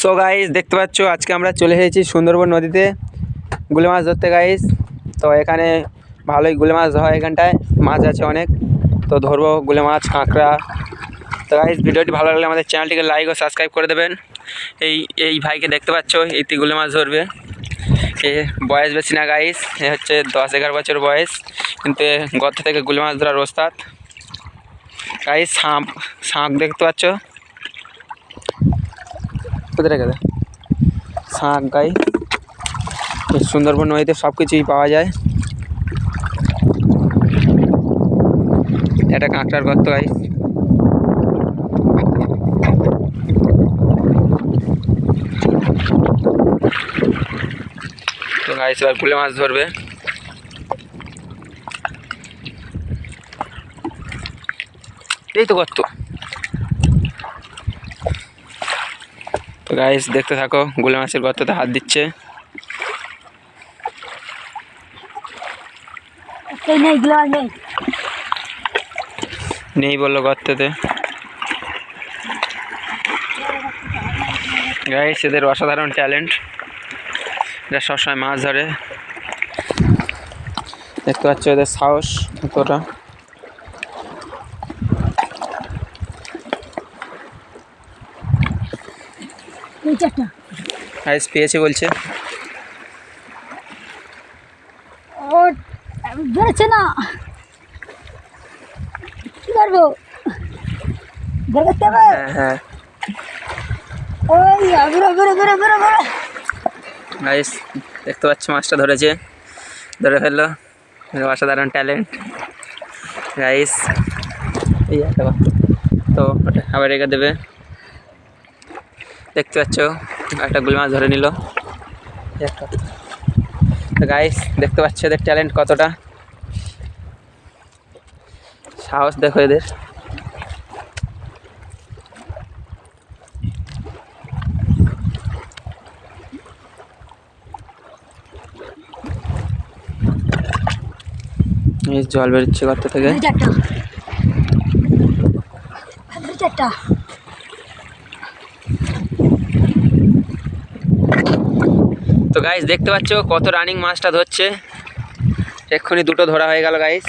So guys দেখতে পাচ্ছ, আজকে আমরা চলে এসেছি সুন্দরবন নদীতে। গুলে মাছ ধরতে গাইস তো এখানে ভালোই গুলে মাছ হয় এখানটায়। মাছ আছে অনেক। তো ধরবো গুলে মাছ, কাঁকড়া। তো গাইস ভিডিওটি ভালো লাগলে আমাদের চ্যানেলটিকে লাইক ও সাবস্ক্রাইব করে দেবেন। এই এই ভাইকে দেখতে পাচ্ছ এইটি গুলে মাছ ধরবে। এ বয়স বেশি না গাইস এ হচ্ছে দশ এগারো বছর বয়স। কিন্তু গত থেকে গুলে মাছ ধরার ওস্তাদ। গাইস শাঁখ শাঁখ দেখতে পাচ্ছ? কোথায় রেখে দেয় শাঁখ গাই সুন্দরবন নদীতে সব কিছুই পাওয়া যায়। এটা কাঁকড়ার গর্ত গাই তো এবার কুলে মাছ ধরবে। এই তো গর্ত তো গাইস দেখতে থাকো গুলে মাছের গর্ততে হাত দিচ্ছে। নেই। বলল গর্ততে। গাইস এদের অসাধারণ ট্যালেন্ট এরা সবসময় মাছ ধরে। দেখতে পাচ্ছ এদের সাহস কতটা এই চারটা গাইস পেয়েছে বলছে। ও বেরোচ্ছে না। কি করব? বের হবে? হ্যাঁ হ্যাঁ। ওই গাইস দেখতে পাচ্ছ মাছটা ধরেছে। ধরে ফেলল। অসাধারণ ট্যালেন্ট গাইস এই তো আবার রেখে দেবে। দেখতে পাচ্ছ? একটা গুলি মাছ ধরে নিল। গাইস দেখতে পাচ্ছ এদের ট্যালেন্ট কতটা? সাহস দেখো এদের। এই জল বেরোচ্ছে গর্ত থেকে দুই চারটা দুই চারটা তো গাইস দেখতে পাচ্ছ কত রানিং মাছটা ধরছে? এক্ষুনি দুটো ধরা হয়ে গেল গাইস